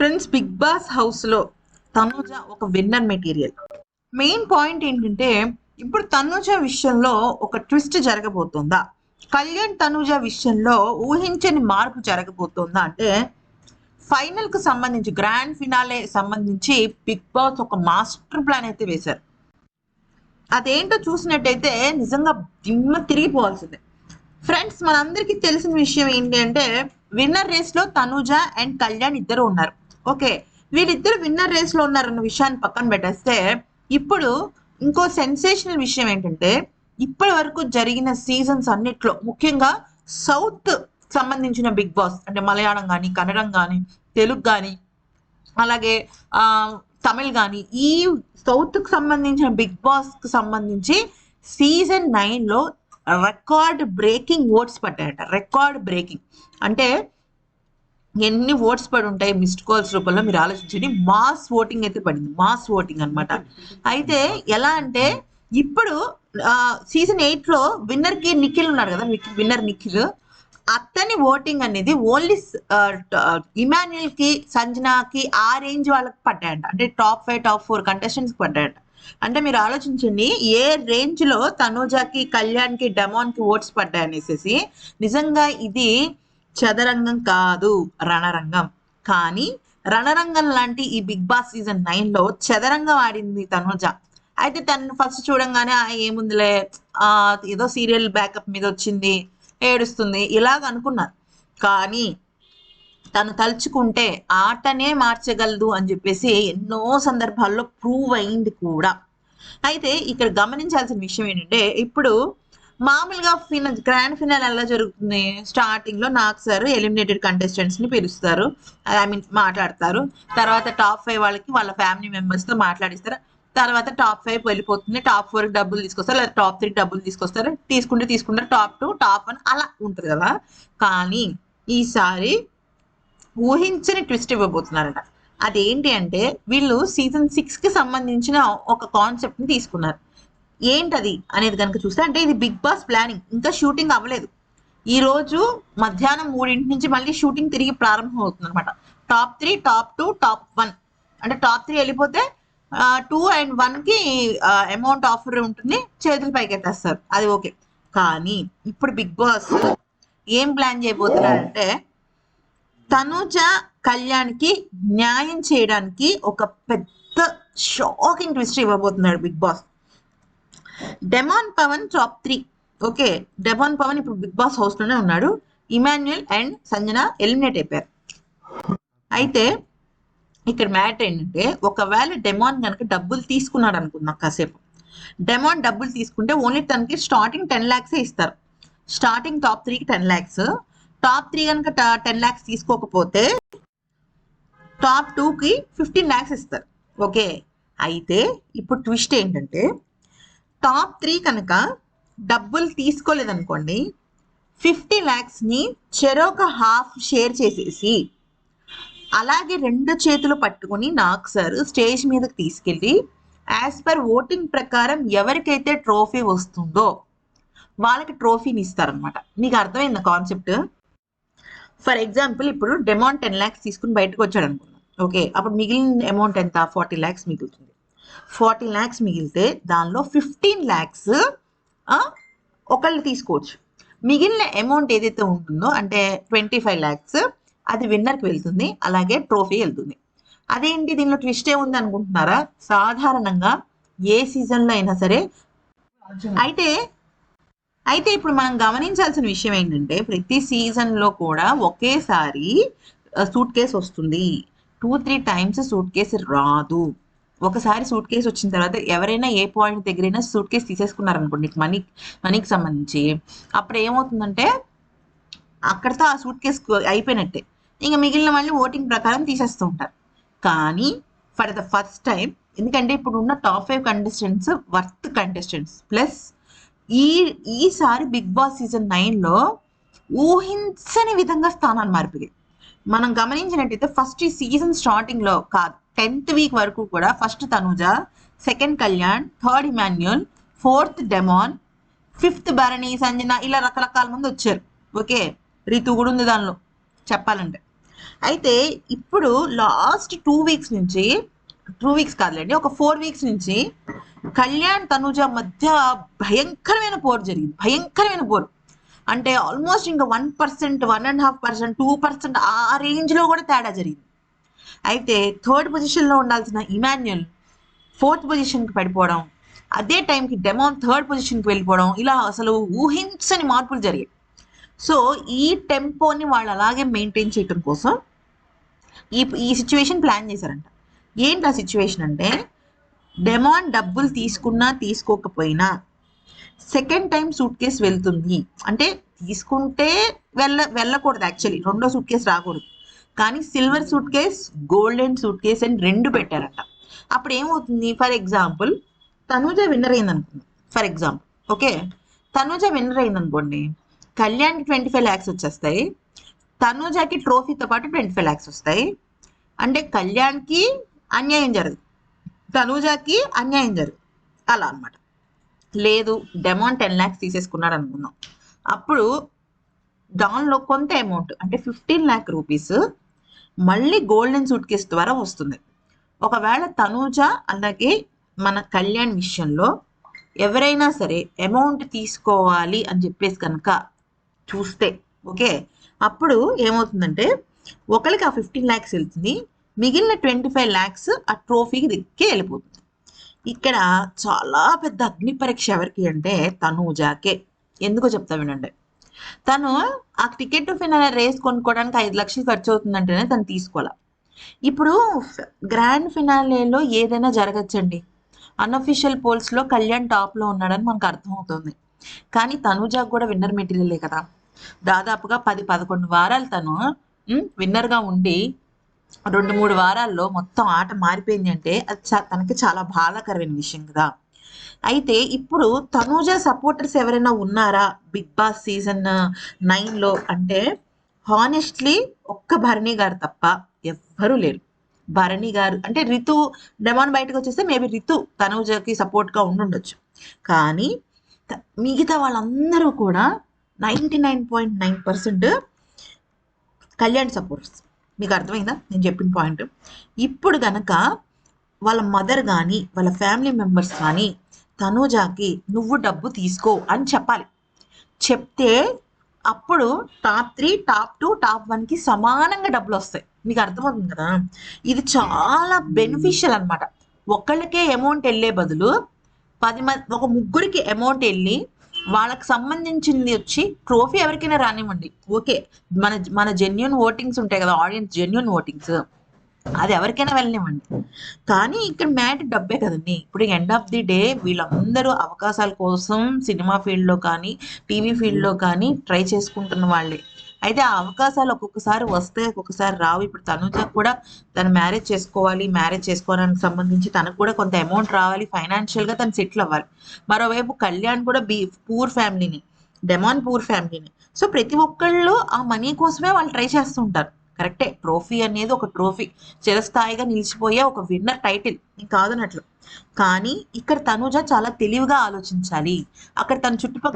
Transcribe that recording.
Friends big boss హౌస్లో తనుజ ఒక winner material. Main point ఏంటంటే ఇప్పుడు తనుజ విషయంలో ఒక ట్విస్ట్ జరగబోతుందా? కళ్యాణ్ తనుజ విషయంలో ఊహించని మార్పు జరగబోతుందా? అంటే ఫైనల్కు సంబంధించి గ్రాండ్ ఫినాలే సంబంధించి బిగ్ బాస్ ఒక మాస్టర్ ప్లాన్ అయితే వేశారు. అదేంటో చూసినట్టయితే నిజంగా దిమ్మ తిరిగిపోవాల్సిందే. ఫ్రెండ్స్ మనందరికీ తెలిసిన విషయం ఏంటి అంటే విన్నర్ రేస్లో తనుజ అండ్ కళ్యాణ్ ఇద్దరు ఉన్నారు. ఓకే వీళ్ళిద్దరు విన్నర్ రేస్లో ఉన్నారన్న విషయాన్ని పక్కన పెట్టేస్తే ఇప్పుడు ఇంకో సెన్సేషనల్ విషయం ఏంటంటే ఇప్పటి వరకు జరిగిన సీజన్స్ అన్నిట్లో ముఖ్యంగా సౌత్ సంబంధించిన బిగ్ బాస్ అంటే మలయాళం కానీ కన్నడం కానీ తెలుగు కానీ అలాగే తమిళ్ కానీ ఈ సౌత్కి సంబంధించిన బిగ్ బాస్కి సంబంధించి సీజన్ నైన్లో రికార్డ్ బ్రేకింగ్ ఓట్స్ పడ్డాయట రికార్డ్ బ్రేకింగ్. అంటే ఎన్ని ఓట్స్ పడి ఉంటాయి మిస్డ్ కాల్స్ రూపంలో మీరు ఆలోచించండి. మాస్ ఓటింగ్ అయితే పడింది. మాస్ ఓటింగ్ అన్నమాట. అయితే ఎలా అంటే ఇప్పుడు సీజన్ ఎయిట్లో విన్నర్కి నిఖిల్ ఉన్నాడు కదా విన్నర్ నిఖిల్. అతని ఓటింగ్ అనేది ఓన్లీ ఇమాన్యుయల్కి సంజనాకి ఆ రేంజ్ వాళ్ళకి పడ్డాయంట. అంటే top five top four contestants పడ్డాయంట. అంటే మీరు ఆలోచించండి ఏ రేంజ్లో కళ్యాణ్కి కళ్యాణ్కి డెమాన్కి ఓట్స్ పడ్డాయనేసేసి నిజంగా ఇది చదరంగం కాదు రణరంగం. కానీ రణరంగం లాంటి ఈ బిగ్ బాస్ సీజన్ నైన్లో చదరంగం ఆడింది తనుజ. అయితే తను ఫస్ట్ చూడంగానే "ఆ, ఏముందిలే? ఆ, ఏదో సీరియల్ బ్యాకప్ మీద వచ్చింది ఏడుస్తుంది ఇలాగ అనుకున్నారు. కానీ తను తలుచుకుంటే ఆటనే మార్చగలదు అని చెప్పేసి ఎన్నో సందర్భాల్లో ప్రూవ్ అయింది కూడా. అయితే ఇక్కడ గమనించాల్సిన విషయం ఏంటంటే ఇప్పుడు మామూలుగా ఫిన గ్రాండ్ ఫినాల్ ఎలా జరుగుతుంది? స్టార్టింగ్లో నాకు సార్ ఎలిమినేటెడ్ కంటెస్టెంట్స్ని పిలుస్తారు. ఐ మీన్ మాట్లాడతారు. తర్వాత టాప్ ఫైవ్ వాళ్ళకి వాళ్ళ ఫ్యామిలీ మెంబర్స్తో మాట్లాడిస్తారు. తర్వాత టాప్ ఫైవ్ వెళ్ళిపోతుంది. టాప్ ఫోర్ డబ్బులు తీసుకొస్తారు. లేదా టాప్ త్రీ డబ్బులు తీసుకొస్తారు. తీసుకుంటే తీసుకుంటారు. టాప్ టూ టాప్ వన్ అలా ఉంటుంది కదా? కానీ ఈసారి ఊహించని ట్విస్ట్ ఇవ్వబోతున్నారట. అదేంటి అంటే వీళ్ళు సీజన్ సిక్స్కి సంబంధించిన ఒక కాన్సెప్ట్ని తీసుకున్నారు. ఏంటది అనేది కనుక చూస్తే అంటే ఇది బిగ్ బాస్ ప్లానింగ్. ఇంకా షూటింగ్ అవ్వలేదు. ఈ రోజు మధ్యాహ్నం మూడింటి నుంచి మళ్ళీ షూటింగ్ తిరిగి ప్రారంభం అవుతుంది అనమాట top three top two top one. అంటే టాప్ త్రీ వెళ్ళిపోతే టూ అండ్ వన్కి అమౌంట్ ఆఫర్ ఉంటుంది చేతులు పైకెత్తేస్తారు. అది ఓకే. కానీ ఇప్పుడు బిగ్ బాస్ ఏం ప్లాన్ చేయబోతున్నారంటే తనుజ కళ్యాణ్కి న్యాయం చేయడానికి ఒక పెద్ద షాకింగ్ ట్విస్ట్ ఇవ్వబోతున్నాడు Bigg Boss. Demon Pavan top three okay Demon Pavan ఇప్పుడు బిగ్ బాస్ హౌస్లోనే ఉన్నాడు. ఇమాన్యుయల్ అండ్ సంజన ఎలిమినేట్ అయిపోయారు. అయితే ఇక్కడ మ్యాటర్ ఏంటంటే ఒకవేళ డెమాన్ కనుక డబ్బులు తీసుకున్నాడు అనుకుందాం కాసేపు. డెమాన్ డబ్బులు తీసుకుంటే ఓన్లీ తనకి స్టార్టింగ్ టెన్ ల్యాక్సే ఇస్తారు. స్టార్టింగ్ టాప్ త్రీకి టెన్ ల్యాక్స్ టాప్ త్రీ కనుక టెన్ ల్యాక్స్ తీసుకోకపోతే టాప్ టూకి ఫిఫ్టీన్ ల్యాక్స్ ఇస్తారు. ఓకే అయితే ఇప్పుడు ట్విస్ట్ ఏంటంటే టాప్ త్రీ కనుక డబ్బులు తీసుకోలేదనుకోండి ఫిఫ్టీ ల్యాక్స్ని చెరొక హాఫ్ షేర్ చేసేసి అలాగే రెండు చేతులు పట్టుకుని నాకు సార్ స్టేజ్ మీదకి తీసుకెళ్ళి యాజ్ పర్ ఓటింగ్ ప్రకారం ఎవరికైతే ట్రోఫీ వస్తుందో వాళ్ళకి ట్రోఫీని ఇస్తారనమాట నీకు అర్థమైంది కాన్సెప్ట్? ఫర్ ఎగ్జాంపుల్ ఇప్పుడు డెమౌంట్ టెన్ ల్యాక్స్ తీసుకుని బయటకు వచ్చాడు అనుకున్నాం ఓకే అప్పుడు మిగిలిన అమౌంట్ ఎంత? ఫార్టీ ల్యాక్స్ మిగులుతుంది. ఫార్టీ ల్యాక్స్ మిగిలితే దానిలో ఫిఫ్టీన్ ల్యాక్స్ ఒకళ్ళు తీసుకోవచ్చు. మిగిలిన అమౌంట్ ఏదైతే ఉంటుందో అంటే ట్వంటీ ఫైవ్ ల్యాక్స్ అది విన్నర్కి వెళ్తుంది అలాగే ట్రోఫీ వెళ్తుంది. అదేంటి దీనిలో ట్విస్ట్ ఏముంది అనుకుంటున్నారా? సాధారణంగా ఏ సీజన్లో అయినా సరే అయితే అయితే ఇప్పుడు మనం గమనించాల్సిన విషయం ఏంటంటే ప్రతి సీజన్లో కూడా ఒకేసారి సూట్ కేస్ వస్తుంది. Two three times suitcase రాదు. ఒకసారి సూట్ కేసు వచ్చిన తర్వాత ఎవరైనా ఏ పాయింట్ దగ్గరైనా సూట్ కేసు తీసేసుకున్నారనుకోండి మనీ మనీకి సంబంధించి. అప్పుడు ఏమవుతుందంటే అక్కడితో ఆ సూట్ కేసు అయిపోయినట్టే. ఇంకా మిగిలిన మళ్ళీ ఓటింగ్ ప్రకారం తీసేస్తూ ఉంటారు. కానీ ఫర్ ద ఫస్ట్ టైం ఎందుకంటే ఇప్పుడు ఉన్న top five contestants worth contestants plus ఈ ఈసారి బిగ్ బాస్ సీజన్ నైన్లో ఊహించని విధంగా స్థానాలు మారిపోయాయి మనం గమనించినట్టయితే ఫస్ట్ ఈ సీజన్ స్టార్టింగ్లో కాదు. టెన్త్ వీక్ వరకు కూడా first Tanuja second Kalyan third Emmanuel fourth Demon fifth Bharani Sanjana ఇలా రకరకాల మంది వచ్చారు. ఓకే రీతు కూడా ఉంది దానిలో చెప్పాలంటే. అయితే ఇప్పుడు లాస్ట్ టూ వీక్స్ నుంచి టూ వీక్స్ కాదులేండి ఒక ఫోర్ వీక్స్ నుంచి కళ్యాణ్ తనుజ మధ్య భయంకరమైన పోరు జరిగింది. భయంకరమైన పోరు. అంటే ఆల్మోస్ట్ ఇంకా one percent one and half percent two percent ఆ రేంజ్లో కూడా తేడా జరిగింది. అయితే థర్డ్ పొజిషన్లో ఉండాల్సిన ఇమాన్యుల్ ఫోర్త్ పొజిషన్కి పడిపోవడం అదే టైంకి డెమాన్ థర్డ్ పొజిషన్కి వెళ్ళిపోవడం ఇలా అసలు ఊహించని మార్పులు జరిగాయి. సో ఈ టెంపోని వాళ్ళు అలాగే మెయింటైన్ చేయడం కోసం ఈ ఈ సిచ్యువేషన్ ప్లాన్ చేశారంట. ఏంటి ఆ సిచ్యువేషన్ అంటే డెమాన్ డబ్బులు తీసుకున్నా తీసుకోకపోయినా సెకండ్ టైం సూట్ కేస్ వెళ్తుంది. అంటే తీసుకుంటే వెళ్ళ వెళ్ళకూడదు యాక్చువల్లీ రెండో సూట్ కేసు రాకూడదు. కానీ silver suitcase golden suitcase అని రెండు పెట్టారట. అప్పుడు ఏమవుతుంది? ఫర్ ఎగ్జాంపుల్ తనూజ విన్నర్ అయింది అనుకుందాం for example okay? Tanuja winner అయింది అనుకోండి కళ్యాణ్కి ట్వంటీ ఫైవ్ ల్యాక్స్ వచ్చేస్తాయి తనూజకి ట్రోఫీతో పాటు ట్వంటీ ఫైవ్ ల్యాక్స్ వస్తాయి. అంటే కళ్యాణ్కి అన్యాయం జరగదు. తనూజకి అన్యాయం జరగదు. అలా అన్నమాట. లేదు డెమాన్ టెన్ ల్యాక్స్ తీసేసుకున్నాడు అనుకుందాం అప్పుడు దానిలో కొంత అమౌంట్ అంటే ఫిఫ్టీన్ ల్యాక్ రూపీస్ మళ్ళీ గోల్డెన్ సూట్ కేస్ ద్వారా వస్తుంది. ఒకవేళ తనూజ అలాగే మన కళ్యాణ్ విషయంలో ఎవరైనా సరే అమౌంట్ తీసుకోవాలి అని చెప్పేసి కనుక చూస్తే ఓకే? అప్పుడు ఏమవుతుందంటే ఒకరికి ఆ ఫిఫ్టీన్ ల్యాక్స్ వెళ్తుంది మిగిలిన ట్వంటీ ఫైవ్ ల్యాక్స్ ఆ ట్రోఫీకి దిక్కే వెళ్ళిపోతుంది. ఇక్కడ చాలా పెద్ద అగ్ని పరీక్ష ఎవరికి అంటే తనూజాకే. ఎందుకో చెప్తా వినండి. తను ఆ టికెట్ టు రేస్ కొనుక్కోవడానికి ఐదు లక్షలు ఖర్చు అవుతుందంటేనే తను తీసుకోవాలి. ఇప్పుడు గ్రాండ్ ఫినాలేలో ఏదైనా జరగచ్చండి. అన్అఫీషియల్ పోల్స్లో కళ్యాణ్ టాప్లో ఉన్నాడని మనకు అర్థమవుతుంది. కానీ తనుజా కూడా విన్నర్ మెటీరియలే కదా. దాదాపుగా పది పదకొండు వారాలు తను విన్నర్గా ఉండి రెండు మూడు వారాల్లో మొత్తం ఆట మారిపోయింది అంటే అది తనకి చాలా బాధాకరమైన విషయం కదా. అయితే ఇప్పుడు తనూజ సపోర్టర్స్ ఎవరైనా ఉన్నారా? బిగ్ బాస్ సీజన్ నైన్లో అంటే హానెస్ట్లీ ఒక్క భరణి గారు తప్ప ఎవ్వరూ లేరు. భరణి గారు అంటే రితు డెమాన్ బయటకు వచ్చేస్తే మేబీ రితు తనూజకి సపోర్ట్గా ఉండుండొచ్చు. కానీ మిగతా వాళ్ళందరూ కూడా ninety nine point nine percent Kalyan supports మీకు అర్థమైందా? నేను చెప్పిన పాయింట్. ఇప్పుడు కనుక వాళ్ళ మదర్ కానీ వాళ్ళ ఫ్యామిలీ మెంబర్స్ కానీ తనూజాకి నువ్వు డబ్బు తీసుకో అని చెప్పాలి. చెప్తే అప్పుడు top three top two top వన్కి సమానంగా డబ్బులు వస్తాయి. మీకు అర్థమవుతుంది కదా? ఇది చాలా బెనిఫిషియల్ అన్నమాట. ఒకళ్ళకే అమౌంట్ వెళ్ళే బదులు పది మంది ఒక ముగ్గురికి అమౌంట్ వెళ్ళి వాళ్ళకి సంబంధించింది వచ్చి ట్రోఫీ ఎవరికైనా రానివ్వండి. ఓకే. మన మన జెన్యున్ ఓటింగ్స్ ఉంటాయి కదా ఆడియన్స్ జెన్యున్ ఓటింగ్స్ అది ఎవరికైనా వెళ్ళనివ్వండి. కానీ ఇక్కడ మ్యాట్ డబ్బే కదండి. ఇప్పుడు ఎండ్ ఆఫ్ ది డే వీళ్ళందరూ అవకాశాల కోసం సినిమా ఫీల్డ్లో కానీ టీవీ ఫీల్డ్లో కానీ ట్రై చేసుకుంటున్న వాళ్ళే. అయితే ఆ అవకాశాలు ఒక్కొక్కసారి వస్తాయి ఒక్కొక్కసారి రావు. ఇప్పుడు తనుజ కూడా తను మ్యారేజ్ చేసుకోవాలి మ్యారేజ్ చేసుకోవడానికి సంబంధించి తనకు కూడా కొంత అమౌంట్ రావాలి. ఫైనాన్షియల్గా తను సెటిల్ అవ్వాలి. మరోవైపు కళ్యాణ్ కూడా బీ పూర్ ఫ్యామిలీని డెమాన్ పూర్ ఫ్యామిలీని సో ప్రతి ఒక్కళ్ళు ఆ మనీ కోసమే వాళ్ళు ట్రై చేస్తుంటారు. కరెక్టే. ట్రోఫీ అనేది ఒక ట్రోఫీ. చిరస్థాయిగా నిలిచిపోయే ఒక విన్నర్ టైటిల్. కాదనట్లు. కానీ ఇక్కడ తనుజ చాలా తెలివిగా ఆలోచించాలి. అక్కడ తన చుట్టుపక్కల